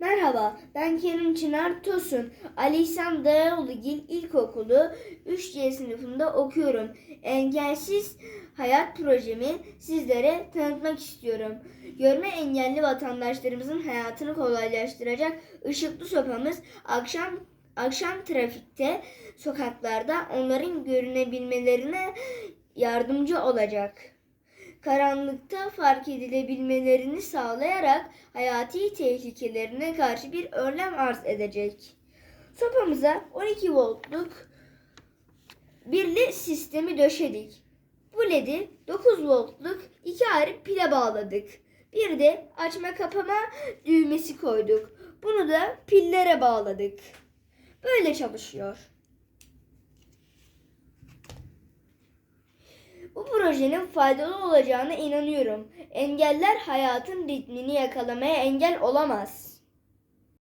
Merhaba, ben Kerim Çınar Tosun. Ali İhsan Dağoğlu'gil İlkokulu 3C sınıfında okuyorum. Engelsiz Hayat projemi sizlere tanıtmak istiyorum. Görme engelli vatandaşlarımızın hayatını kolaylaştıracak ışıklı sopamız akşam akşam trafikte, sokaklarda onların görünebilmelerine yardımcı olacak karanlıkta fark edilebilmelerini sağlayarak hayati tehlikelerine karşı bir önlem arz edecek. Sopamıza 12 voltluk bir led sistemi döşedik. Bu ledi 9 voltluk iki ayrı pile bağladık. Bir de açma kapama düğmesi koyduk. Bunu da pillere bağladık. Böyle çalışıyor. Bu projenin faydalı olacağına inanıyorum. Engeller hayatın ritmini yakalamaya engel olamaz.